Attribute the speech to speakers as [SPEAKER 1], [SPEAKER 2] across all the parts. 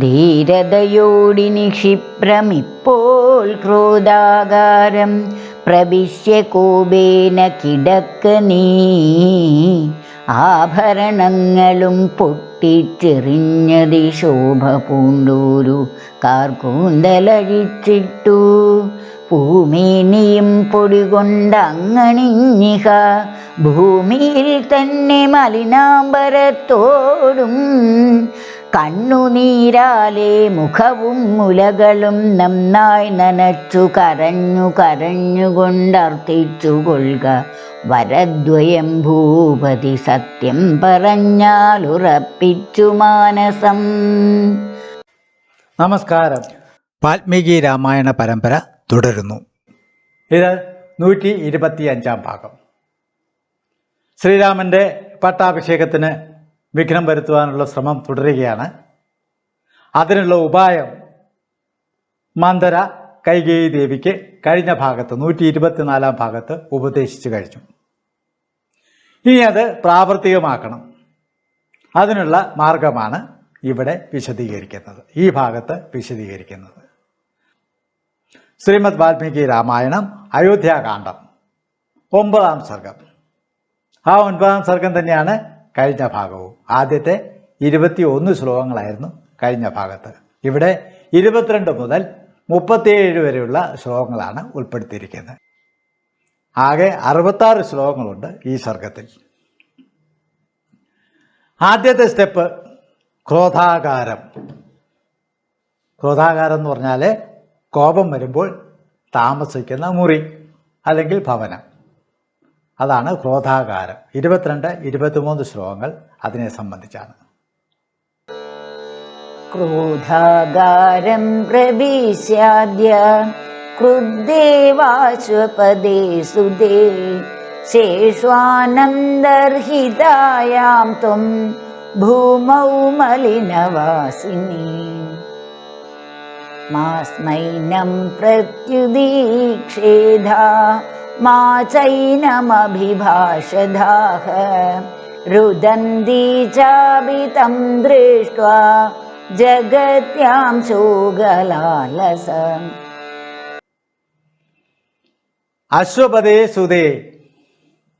[SPEAKER 1] ധീരതയോടിനി ക്ഷിപ്രമിപ്പോൾ ക്രോധാകാരം. പ്രവിശ്യ കോപേന കിടക്ക നീ. ആഭരണങ്ങളും പൊട്ടിച്ചെറിഞ്ഞതി ശോഭ പൂണ്ടൂരു കാർക്കൂന്തലഴിച്ചിട്ടു. ഭൂമിനിയും പൊടി കൊണ്ടങ്ങണിഞ്ഞിഹ ഭൂമിയിൽ തന്നെ മലിനാംബരത്തോടും കണ്ണുനീരാലെ മുഖവും മുലകളും നന്നായി നനച്ചു കരഞ്ഞു കരഞ്ഞുകൊണ്ടർത്ഥിച്ചു കൊള്ളുക വരദ്വയം ഭൂപതി സത്യം പറഞ്ഞാൽ ഉറപ്പിച്ചു മാനസം.
[SPEAKER 2] നമസ്കാരം. വാൽമീകി രാമായണ പരമ്പര തുടരുന്നു. ഇത് നൂറ്റി ഇരുപത്തി അഞ്ചാം ഭാഗം. ശ്രീരാമന്റെ പട്ടാഭിഷേകത്തിന് വിഘ്നം വരുത്തുവാനുള്ള ശ്രമം തുടരുകയാണ്. അതിനുള്ള ഉപായം മന്ദര കൈകേയി ദേവിക്ക് കഴിഞ്ഞ ഭാഗത്ത് നൂറ്റി ഇരുപത്തിനാലാം ഭാഗത്ത് ഉപദേശിച്ചു കഴിഞ്ഞു. ഇനി അത് പ്രാവർത്തികമാക്കണം. അതിനുള്ള മാർഗമാണ് ഇവിടെ വിശദീകരിക്കുന്നത്. ഈ ഭാഗത്ത് വിശദീകരിക്കുന്നത്. ശ്രീമദ് വാൽമീകി രാമായണം അയോധ്യാകാന്ഡം ഒമ്പതാം സർഗം. ആ ഒൻപതാം സർഗം തന്നെയാണ് കഴിഞ്ഞ ഭാഗവും. ആദ്യത്തെ ഇരുപത്തി ഒന്ന് ശ്ലോകങ്ങളായിരുന്നു കഴിഞ്ഞ ഭാഗത്ത്. ഇവിടെ ഇരുപത്തിരണ്ട് മുതൽ മുപ്പത്തിയേഴ് വരെയുള്ള ശ്ലോകങ്ങളാണ് ഉൾപ്പെടുത്തിയിരിക്കുന്നത്. ആകെ അറുപത്താറ് ശ്ലോകങ്ങളുണ്ട് ഈ സർഗത്തിൽ. ആദ്യത്തെ സ്റ്റെപ്പ് ക്രോധാകാരം. ക്രോധാകാരം എന്ന് പറഞ്ഞാൽ കോപം വരുമ്പോൾ താമസിക്കുന്ന മുറി അല്ലെങ്കിൽ ഭവനം. അതാണ് ക്രോധാകാരം. ഇരുപത്തിരണ്ട് ഇരുപത്തിമൂന്ന് ശ്ലോകങ്ങൾ അതിനെ സംബന്ധിച്ചാണ്.
[SPEAKER 1] ക്രോധാകാരം പ്രവിശ്യാദ്യ ക്രുദ്ദേവാശ്വപദേ സുദേ ശേഷ്വാനന്ദർഹിതായാം ത്വം ഭൂമൗ മലിനവാസിനി. മാസ്മൈനം പ്രത്യുദീക്ഷേധാ मा चैनमभिभाषधाः रुदन्ती चापि तं दृष्ट्वा जगत्यां शूगलालस
[SPEAKER 2] അശ്വപതേ സുതേ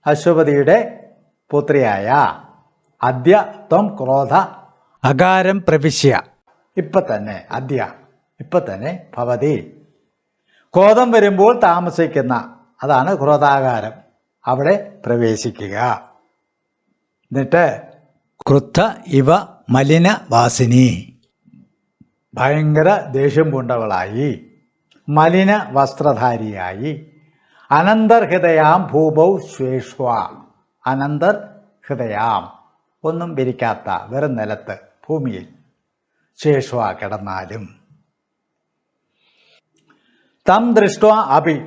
[SPEAKER 2] അശ്വപതിയുടെ പുത്രിയായ അദ്യ ത്വം ക്രോധ അകാരം പ്രവിശ്യ. ഇപ്പൊ തന്നെ അദ്യ ഇപ്പൊ തന്നെ ഭവതി. ക്രോധം വരുമ്പോൾ താമസിക്കുന്ന അതാണ് ക്രോധാകാരം. അവിടെ പ്രവേശിക്കുക. എന്നിട്ട് ക്രുദ്ധ ഇവ മലിന വാസിനി. ഭയങ്കര ദേഷ്യം പൂണ്ടവളായി. മലിന വസ്ത്രധാരിയായി. അനന്തർഹൃദയാം ഭൂപൗ ശേഷ്വ അനന്തർ ഹൃദയാം. ഒന്നും വിരിക്കാത്ത വെറും നിലത്ത് ഭൂമിയിൽ ശേഷ്വ കിടന്നാലും. തം ദൃഷ്ട അഭി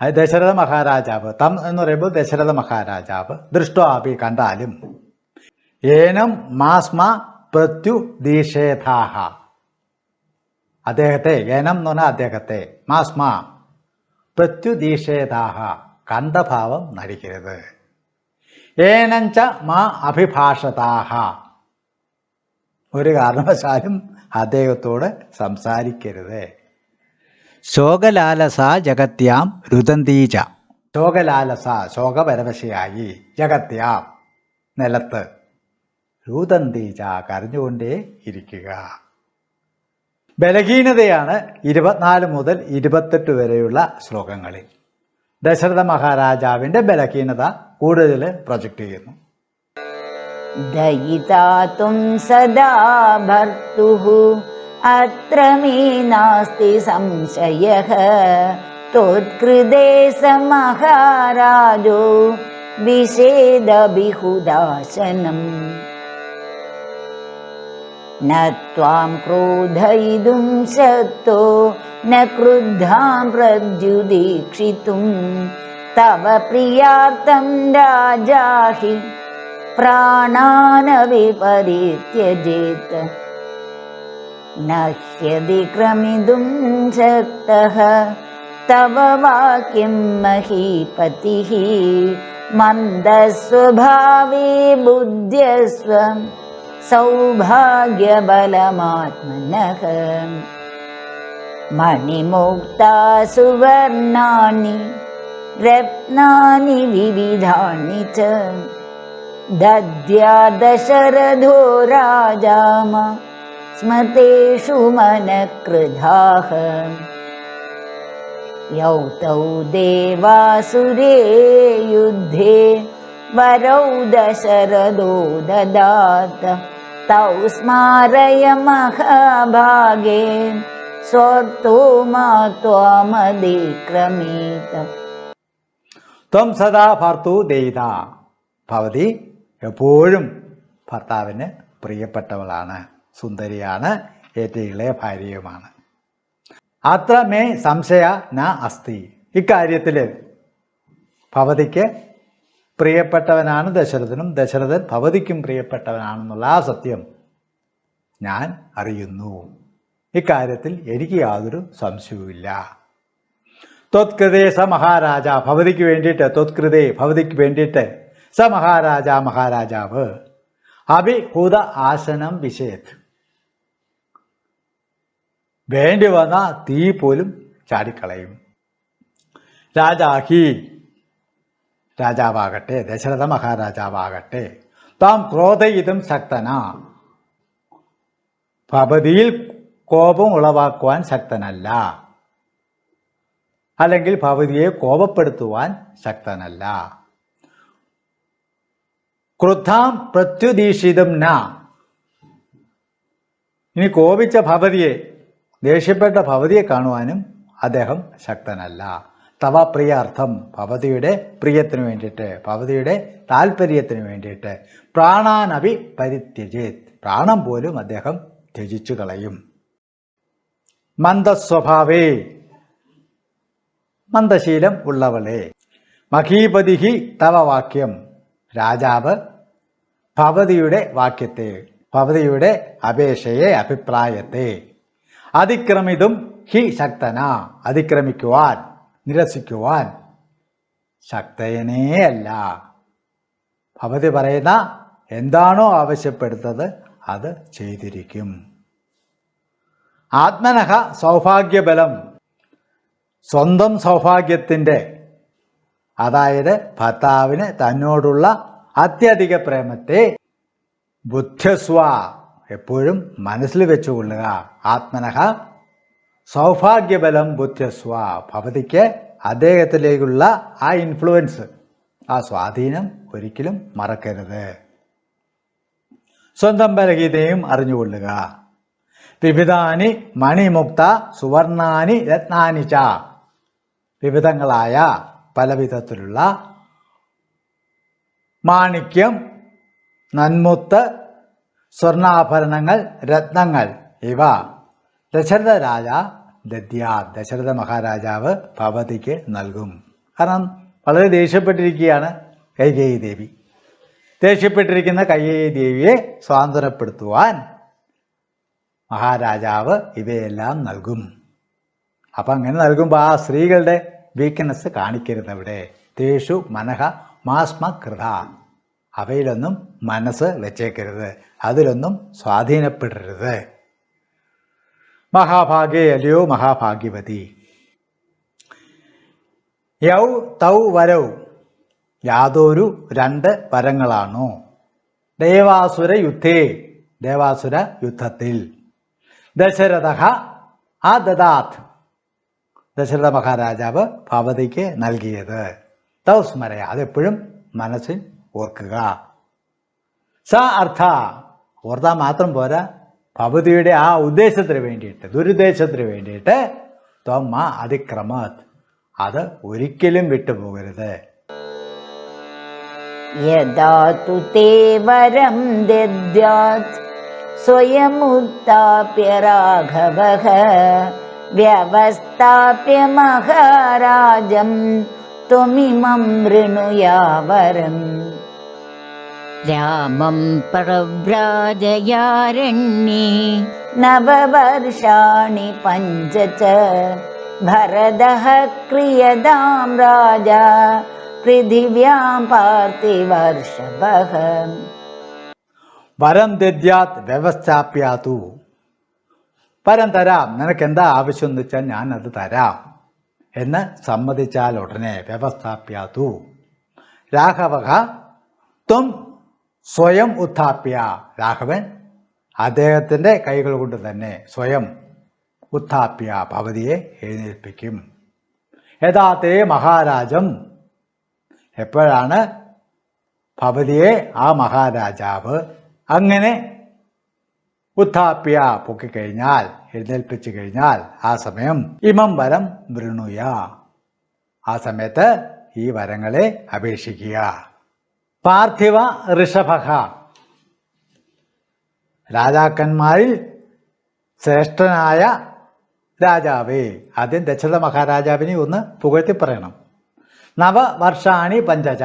[SPEAKER 2] അത് ദശരഥ മഹാരാജാവ്. തം എന്ന് പറയുമ്പോൾ ദശരഥ മഹാരാജാവ്. ദൃഷ്ടോ ആപി കണ്ടാലും. ഏനം മാസ്മ പ്രത്യു ദീഷേധാഹ അദ്ദേഹത്തെ ഏനം എന്ന് പറഞ്ഞാൽ അദ്ദേഹത്തെ മാസ്മ പ്രത്യുദീഷേധാഹ കണ്ടഭാവം നടിക്കരുത്. ഏനഞ്ച മാ അഭിഭാഷതാഹ. ഒരു കാരണവശാലും അദ്ദേഹത്തോട് സംസാരിക്കരുത്. ശോകലാലസ ജഗത്യാം രുതന്തീജ ശോകലാലസ ശോകപരവശയായി ജഗത്യാം. നിലത്ത് രൂതന്തീച കരഞ്ഞുകൊണ്ടേ ഇരിക്കുക. ബലഹീനതയാണ് ഇരുപത്തിനാല് മുതൽ ഇരുപത്തെട്ട് വരെയുള്ള ശ്ലോകങ്ങളിൽ. ദശരഥ മഹാരാജാവിന്റെ ബലഹീനത കൂടുതൽ പ്രൊജക്റ്റ് ചെയ്യുന്നു.
[SPEAKER 1] ദയിതാതും സദാ ഭർത്തുഹു अत्र मे नास्ति संशयः। त्वत्कृते स महाराजो विषेदभिहुदाशनम् न त्वां क्रोधयितुं शक्तो न क्रुद्धां प्रद्युदीक्षितुं तव प्रियार्थं राजा हि प्राणानविपरित्यजेत् न ह्यतिक्रमितुं शक्तः। तव वाक्यं महीपतिः। मन्दस्वभावे बुद्ध्यस्व। सौभाग्यबलमात्मनः। मणिमुक्ता सुवर्णानि। रत्नानि विविधानि च। दद्या दशरथो राजाम स्मृतेषु मनकृधाः यौ तौ देवासुरे युद्धे वरौ दशरथो ददात तौ स्मारय महाभागे स्वर्तो मा त्वामधिक्रमीत
[SPEAKER 2] ത്വം സദാ ഭർത്തു ദൈത ഭവതി എപ്പോഴും ഭർത്താവിന് പ്രിയപ്പെട്ടവളാണ് സുന്ദരിയാണ്. ഏറ്റവും ഇളയ ഭാര്യയുമാണ്. അത്ര മേ സംശയ ന അസ്തി. ഇക്കാര്യത്തിൽ ഭവതിക്ക് പ്രിയപ്പെട്ടവനാണ് ദശരഥനും ദശരഥൻ ഭവതിക്കും പ്രിയപ്പെട്ടവനാണെന്നുള്ള ആ സത്യം ഞാൻ അറിയുന്നു. ഇക്കാര്യത്തിൽ എനിക്ക് യാതൊരു സംശയവുമില്ല. ത്വത്കൃതേ സ മഹാരാജ ഭവതിക്ക് വേണ്ടിയിട്ട് ത്വത്കൃതേ ഭവതിക്ക് വേണ്ടിയിട്ട് സ മഹാരാജ മഹാരാജാവ് അഭിഭൂത ആസനം വിഷയത് വേണ്ടി വന്ന തീ പോലും ചാടിക്കളയും. രാജാഹി രാജാവാകട്ടെ ദശരഥ മഹാരാജാവാകട്ടെ താം ക്രോധയിതും ശക്തന. ഭവതിയിൽ കോപം ഉളവാക്കുവാൻ ശക്തനല്ല. അല്ലെങ്കിൽ ഭവതിയെ കോപപ്പെടുത്തുവാൻ ശക്തനല്ല. ക്രുദ്ധാം പ്രത്യുദീക്ഷിതം ന. ഇനി കോപിച്ച ഭവതിയെ ദേഷ്യപ്പെട്ട ഭവതിയെ കാണുവാനും അദ്ദേഹം ശക്തനല്ല. തവ പ്രിയാർത്ഥം ഭവതിയുടെ പ്രിയത്തിന് വേണ്ടിയിട്ട് ഭവതിയുടെ താല്പര്യത്തിന് വേണ്ടിയിട്ട്. പ്രാണാനവി പരിത്യജേത്. പ്രാണം പോലും അദ്ദേഹം ത്യജിച്ചു കളയും. മന്ദസ്വഭാവേ മന്ദശീലം ഉള്ളവളെ. മഹീപതിഹി തവ വാക്യം. രാജാവ് ഭവതിയുടെ വാക്യത്തെ ഭവതിയുടെ അപേക്ഷയെ അഭിപ്രായത്തെ. അതിക്രമിതും ഹി ശക്തന. അതിക്രമിക്കുവാൻ നിരസിക്കുവാൻ ശക്തയനേ അല്ല ഭവതി പറയുന്ന എന്താണോ ആവശ്യപ്പെടുത്തത് അത് ചെയ്തിരിക്കും. ആത്മനഹ സൗഭാഗ്യബലം സ്വന്തം സൗഭാഗ്യത്തിന്റെ അതായത് ഭർത്താവിന് തന്നോടുള്ള അത്യധിക പ്രേമത്തെ ബുദ്ധ്യസ്വ. എപ്പോഴും മനസ്സിൽ വെച്ചുകൊള്ളുക. ആത്മനഹ സൗഭാഗ്യബലം ബുദ്ധ്യസ്വ. ഭവതിക്ക് അദ്ദേഹത്തിലേക്കുള്ള ആ ഇൻഫ്ലുവൻസ് ആ സ്വാധീനം ഒരിക്കലും മറക്കരുത്. സ്വന്തം ബലഗീതയും അറിഞ്ഞുകൊള്ളുക. വിവിധാനി മണിമുക്ത സുവർണാനി രത്നാനി ച. വിവിധങ്ങളായ പലവിധത്തിലുള്ള മാണിക്യം നന്മുത്ത് സ്വർണാഭരണങ്ങൾ രത്നങ്ങൾ ഇവ. ദശരഥ രാജ ദദ്യാ ദശരഥ മഹാരാജാവ് ഭവതിക്ക് നൽകും. കാരണം വളരെ ദേഷ്യപ്പെട്ടിരിക്കുകയാണ് കൈകേയി ദേവി. ദേഷ്യപ്പെട്ടിരിക്കുന്ന കൈകേയി ദേവിയെ സ്വാതന്ത്ര്യപ്പെടുത്തുവാൻ മഹാരാജാവ് ഇവയെല്ലാം നൽകും. അപ്പം അങ്ങനെ നൽകുമ്പോൾ ആ സ്ത്രീകളുടെ വീക്ക്നെസ് കാണിക്കരുത് അവിടെ. തേഷു മനഹ മാസ്മ കൃത. അവയിലൊന്നും മനസ്സ് വെച്ചേക്കരുത്. അതിലൊന്നും സ്വാധീനപ്പെടരുത്. മഹാഭാഗ്യ അല്ലയോ മഹാഭാഗ്യവതി. യൗ തൗ വരൗ യാതൊരു രണ്ട് വരങ്ങളാണോ? ദേവാസുര യുദ്ധേ ദേവാസുര യുദ്ധത്തിൽ. ദശരഥ ആ ദദാത് ദശരഥ മഹാരാജാവ് ഭവതിക്ക് നൽകിയത്. തൗ സ്മരയ അതെപ്പോഴും മനസ്സിൽ ഓർക്കുക. സ അർത്ഥ. ഓർത്താൽ മാത്രം പോരാ. ഭവതിയുടെ ആ ഉദ്ദേശത്തിന് വേണ്ടിയിട്ട് ദുരുദ്ദേശത്തിന് വേണ്ടിയിട്ട് ത്വമ്മ അതിക്രമത്. അത് ഒരിക്കലും വിട്ടുപോകരുത്.
[SPEAKER 1] യഥാതു തേ വരം ദദ്യാത്. വ്യവസ്ഥാപ്യ മഹാരാജം. ത്വമിമം വൃണുയാവരം രാമം പ്രവ്രാജയാരണ്യേ നവവർഷാണി പഞ്ച ഭരതഃ ക്രിയതാം രാജ. പൃഥിവ്യാം പാർത്ഥിവർഷഭ.
[SPEAKER 2] വരം ദദ്യാത് വ്യവസ്ഥാപ്യാതു. വരം തരാം. നിനക്കെന്താ ആവശ്യം എന്ന് വെച്ചാൽ ഞാൻ അത് തരാം. എന്ന് സമ്മതിച്ചാൽ ഉടനെ വ്യവസ്ഥാപ്യാതു. രാഘവ ത്വം സ്വയം ഉത്ഥാപ്യ രാഘവൻ അദ്ദേഹത്തിന്റെ കൈകൾ കൊണ്ട് തന്നെ സ്വയം ഉത്ഥാപ്യ ഭവതിയെ എഴുന്നേൽപ്പിക്കും. യഥാത്തേ മഹാരാജം എപ്പോഴാണ് ഭവതിയെ ആ മഹാരാജാവ് അങ്ങനെ ഉത്ഥാപ്യ പൊക്കിക്കഴിഞ്ഞാൽ എഴുന്നേൽപ്പിച്ചു കഴിഞ്ഞാൽ ആ സമയം ഇമം വരം വൃണുയ ആ സമയത്ത് ഈ വരങ്ങളെ അപേക്ഷിക്കുക. പാർത്ഥിവ ഋഷഭ. രാജാക്കന്മാരിൽ ശ്രേഷ്ഠനായ രാജാവേ ആദ്യം ദശരഥ മഹാരാജാവിനെ ഒന്ന് പുകഴ്ത്തി പറയണം. നവവർഷാണി പഞ്ചജ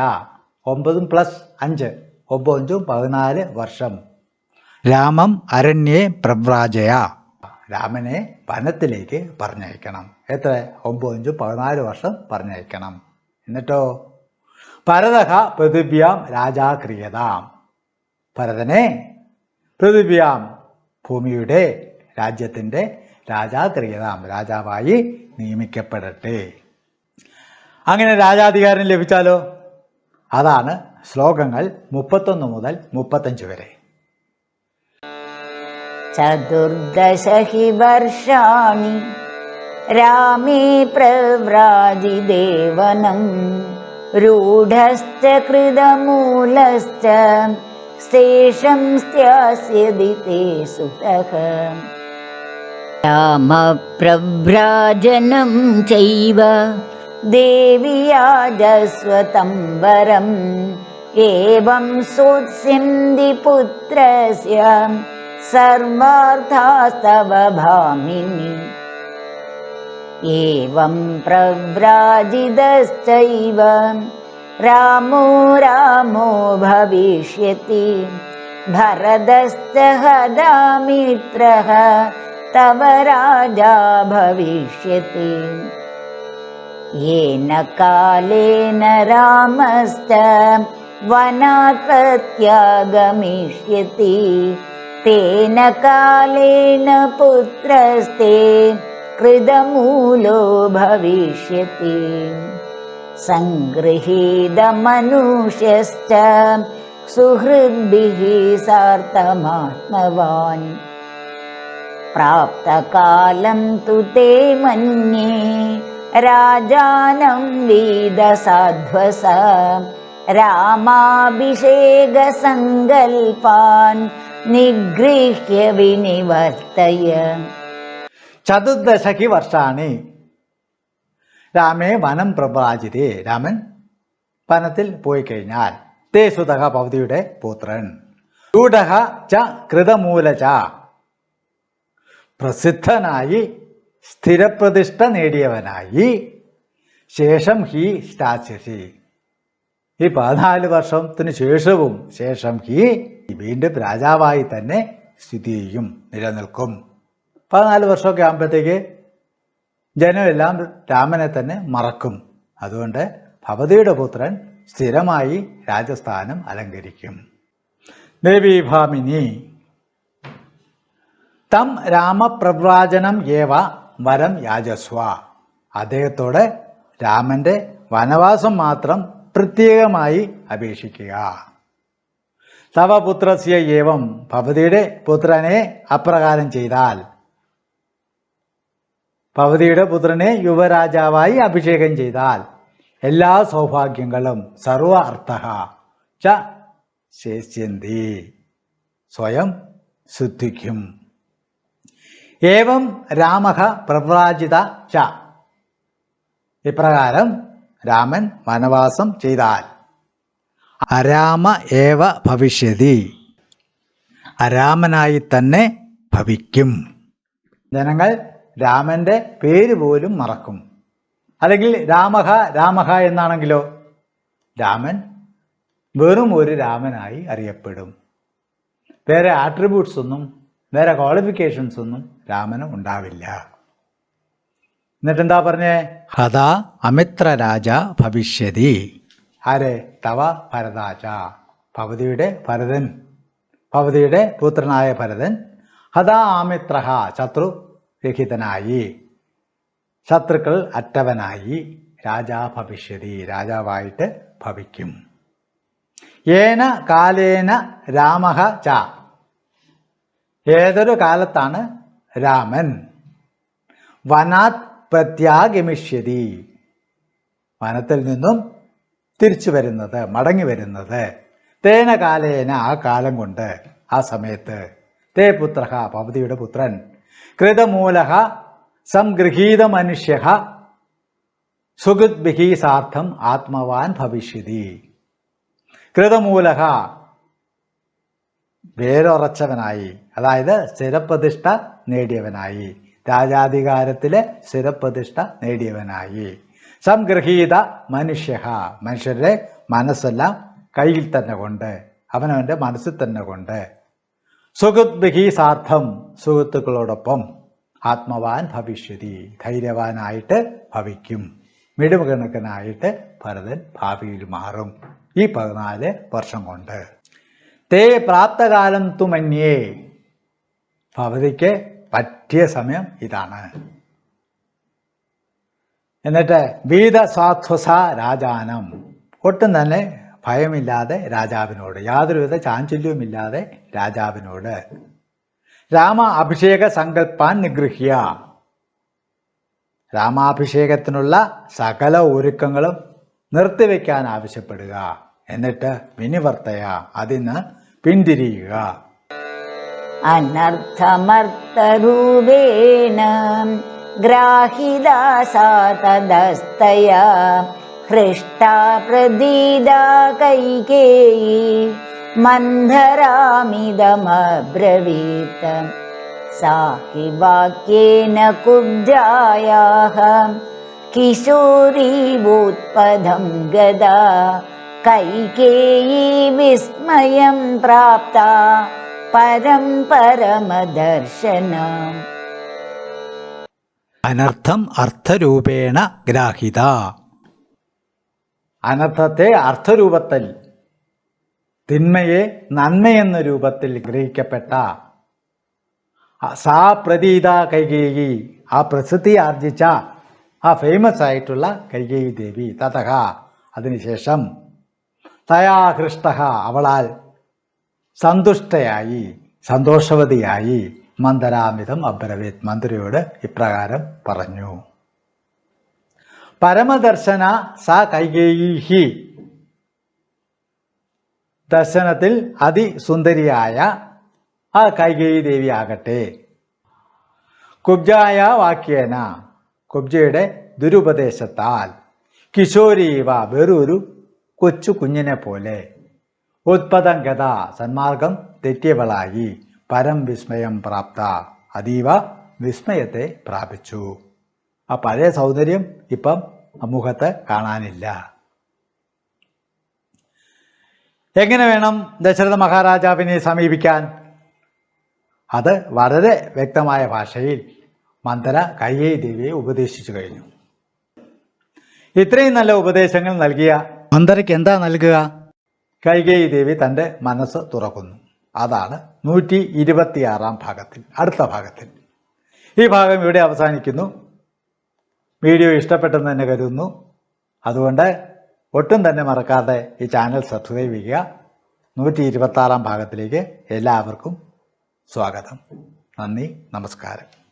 [SPEAKER 2] ഒമ്പതും പ്ലസ് അഞ്ച് ഒമ്പതും പതിനാല് വർഷം. രാമം അരണ്യെ പ്രവ്രാജയ. രാമനെ വനത്തിലേക്ക് പറഞ്ഞയക്കണം. എത്ര? ഒമ്പതും പതിനാല് വർഷം പറഞ്ഞയക്കണം. എന്നിട്ടോ? ഭരതഹ പൃഥിവ്യാം രാജാ ക്രിയതാം ഭരതനെ പൃഥിവ്യാം ഭൂമിയുടെ രാജ്യത്തിന്റെ രാജാ ക്രിയതാം രാജാവായി നിയമിക്കപ്പെടട്ടെ. അങ്ങനെ രാജാധികാരം ലഭിച്ചാലോ? അതാണ് ശ്ലോകങ്ങൾ മുപ്പത്തൊന്ന് മുതൽ മുപ്പത്തഞ്ച് വരെ.
[SPEAKER 1] ചതുർദശി വർഷാണി. രാമേ പ്രവ്രാജി ദേവനം. रूढश्च कृतमूलश्च शेषं स्यास्यदि ते सुतः। रामप्रभ्राजनं चैव देवि वरम् एवं सोत्स्यन्दिपुत्रस्य सर्वार्थास्तव भामिनि एवं प्रव्राजितश्चैव। रामो रामो भविष्यति। भरतश्च हदामित्रः तव राजा भविष्यति। येन कालेन रामश्च वनात् प्रत्यागमिष्यति तेन कालेन पुत्रस्ते कृतमूलो भविष्यति सङ्गृहीतमनुष्यश्च सुहृद्भिः सार्धमात्मवान् प्राप्तकालं तु ते मन्ये राजानं वेदसाध्वस। रामाभिषेकसङ्कल्पान् निगृह्य विनिवर्तय
[SPEAKER 2] ചതുർദശകി വർഷാണി. രാമേ വനം പ്രഭാചിതേ രാമൻ വനത്തിൽ പോയി കഴിഞ്ഞാൽ തേ സുതക പൗതിയുടെ പുത്രൻ. ചൂടഹ ച കൃതമൂല ച പ്രസിദ്ധനായി സ്ഥിരപ്രതിഷ്ഠ നേടിയവനായി ശേഷം ഹി സ്റ്റാച്ചി ഈ പതിനാല് വർഷത്തിന് ശേഷവും ശേഷം ഹി വീണ്ടും രാജാവായി തന്നെ സ്ഥിതി ചെയ്യും നിലനിൽക്കും. പതിനാല് വർഷമൊക്കെ ആകുമ്പോഴത്തേക്ക് ജനമെല്ലാം രാമനെ തന്നെ മറക്കും. അതുകൊണ്ട് ഭവതിയുടെ പുത്രൻ സ്ഥിരമായി രാജസ്ഥാനം അലങ്കരിക്കും. ദേവീഭാമിനി തം രാമപ്രവ്രാജനം ഏവ വരം യാജസ്വ. അദ്ദേഹത്തോട് രാമന്റെ വനവാസം മാത്രം പ്രത്യേകമായി അപേക്ഷിക്കുക. തവ പുത്രസ്യ ഏവം ഭവതിയുടെ പുത്രനെ അപ്രകാരം ചെയ്താൽ ഭവതിയുടെ പുത്രനെ യുവരാജാവായി അഭിഷേകം ചെയ്താൽ എല്ലാ സൗഭാഗ്യങ്ങളും സർവ അർത്ഥ ച സ്വയം ശുദ്ധിക്കും. ഏവം രാമഹ പ്രവ്രാജിത ച. ഇപ്രകാരം രാമൻ വനവാസം ചെയ്താൽ അരാമ ഏവ ഭവിഷ്യതി. അരാമനായി തന്നെ ഭവിക്കും. ജനങ്ങൾ രാമന്റെ പേര് പോലും മറക്കും. അല്ലെങ്കിൽ രാമഹ രാമഹ എന്നാണെങ്കിലോ? രാമൻ വെറും ഒരു രാമനായി അറിയപ്പെടും. വേറെ ആട്രിബ്യൂട്ട്സ് ഒന്നും വേറെ ക്വാളിഫിക്കേഷൻസ് ഒന്നും രാമന് ഉണ്ടാവില്ല. എന്നിട്ട് എന്താ പറഞ്ഞേ? ഹതാ അമിത്ര രാജ ഭവിഷ്യതി. ആരെ? തവ ഭരതാച ഭവതിയുടെ ഭരതൻ. ഭവതിയുടെ പുത്രനായ ഭരതൻ. ആമിത്രഹ ശത്രു. രഹിതനായി ശത്രുക്കൾ അറ്റവനായി. രാജാ ഭവിഷ്യതി രാജാവായിട്ട് ഭവിക്കും. ഏന കാലേന രാമഹ ച. ഏതൊരു കാലത്താണ് രാമൻ? വനാത് പ്രത്യാഗമിഷ്യതി. വനത്തിൽ നിന്നും തിരിച്ചു വരുന്നത് മടങ്ങി വരുന്നത്. തേന കാലേന ആ കാലം കൊണ്ട് ആ സമയത്ത്. തേ പുത്ര പവതിയുടെ പുത്രൻ. കൃതമൂലക സംഗൃഹീത മനുഷ്യ സുഹൃദ്ഭിഹി സാർത്ഥം ആത്മവാൻ ഭവിഷ്യതി. കൃതമൂല വേരൊറച്ചവനായി അതായത് സ്ഥിരപ്രതിഷ്ഠ നേടിയവനായി രാജാധികാരത്തിലെ സ്ഥിരപ്രതിഷ്ഠ നേടിയവനായി. സംഗൃഹീത മനുഷ്യ മനുഷ്യരുടെ മനസ്സെല്ലാം കയ്യിൽ തന്നെ കൊണ്ട് അവനവന്റെ മനസ്സിൽ തന്നെ കൊണ്ട്. സുഹൃദ്ഭിഹി സാർത്ഥം സുഹൃത്തുക്കളോടൊപ്പം ആത്മവാൻ ഭവിഷ്യതി ധൈര്യവാനായിട്ട് ഭവിക്കും മിടുമുകണക്കനായിട്ട് ഭരതൻ ഭാവിയിൽ മാറും ഈ പതിനാല് വർഷം കൊണ്ട്. തേ പ്രാപ്തകാലം തുമന്യേ. ഭവതിക്ക് പറ്റിയ സമയം ഇതാണ്. എന്നിട്ട് വീത സാധ്വസ രാജാനം. ഒട്ടും തന്നെ ഭയമില്ലാതെ രാജാവിനോട് യാതൊരുവിധ ചാഞ്ചല്യവുമില്ലാതെ രാജാവിനോട്. രാമ അഭിഷേക സങ്കല്പാൻ നിഗൃഹ്യ രാമാഭിഷേകത്തിനുള്ള സകല ഒരുക്കങ്ങളും നിർത്തിവെക്കാൻ ആവശ്യപ്പെടുക. എന്നിട്ട് വിനിവർത്തയ. അതിന് പിന്തിരിയുക.
[SPEAKER 1] അനർത്ഥമർത്ഥരൂപേണ ഗ്രാഹിതാ സാതദസ്തയാ तदस्तया हृष्टा प्रदीदा कैकेयी मन्धरामिदमब्रवीत् सा हि वाक्येन कुब्जायाः किशोरीवोत्पदं गदा कैकेयी विस्मयं प्राप्ता പരം പരമദർശനം
[SPEAKER 2] അനർത്ഥം അർത്ഥരൂപേണ ഗ്രാഹിത അനർത്ഥത്തെ അർത്ഥരൂപത്തിൽ തിന്മയെ നന്മയെന്ന രൂപത്തിൽ ഗ്രഹിക്കപ്പെട്ട സാ പ്രതീത കൈകേയി ആ പ്രസിദ്ധി ആർജിച്ച ആ ഫേമസ് ആയിട്ടുള്ള കൈകേയി ദേവി തഥ അതിനുശേഷം തയാഹൃഷ്ട അവളാൽ സന്തുഷ്ടയായി സന്തോഷവതിയായി മന്ദരാമിതം അബ്രവീത് മന്ത്രിയോട് ഇപ്രകാരം പറഞ്ഞു. പരമദർശന സ കൈകേയി ദർശനത്തിൽ അതിസുന്ദരിയായ ആ കൈകേയി ദേവി ആകട്ടെ. കുബ്ജായ വാക്യേന. കുബ്ജയുടെ ദുരുപദേശത്താൽ കിശോരീവ വെറൊരു കൊച്ചു കുഞ്ഞിനെ പോലെ ഉത്പദംഗത സന്മാർഗം തെറ്റിയവളായി പരം വിസ്മയം പ്രാപ്ത. അതീവ വിസ്മയത്തെ പ്രാപിച്ചു. ആ പഴയ സൗന്ദര്യം ഇപ്പം മുഖത്ത് കാണാനില്ല. എങ്ങനെ വേണം ദശരഥ മഹാരാജാവിനെ സമീപിക്കാൻ? അത് വളരെ വ്യക്തമായ ഭാഷയിൽ മന്ദര കയ്യേ ദേവിയെ ഉപദേശിച്ചു കഴിഞ്ഞു. ഇത്രയും നല്ല ഉപദേശങ്ങൾ നൽകിയ മന്ദരയ്ക്ക് എന്താ നൽകുക? കൈകേയി ദേവി തന്റെ മനസ്സ് തുറക്കുന്നു. അതാണ് നൂറ്റി ഇരുപത്തിയാറാം ഭാഗത്തിൽ അടുത്ത ഭാഗത്തിൽ. ഈ ഭാഗം ഇവിടെ അവസാനിക്കുന്നു. വീഡിയോ ഇഷ്ടപ്പെട്ടെന്ന് തന്നെ കരുതുന്നു. അതുകൊണ്ട് ഒട്ടും തന്നെ മറക്കാതെ ഈ ചാനൽ സബ്സ്ക്രൈബ് ചെയ്യുക. നൂറ്റി ഇരുപത്താറാം ഭാഗത്തിലേക്ക് എല്ലാവർക്കും സ്വാഗതം. നന്ദി നമസ്കാരം.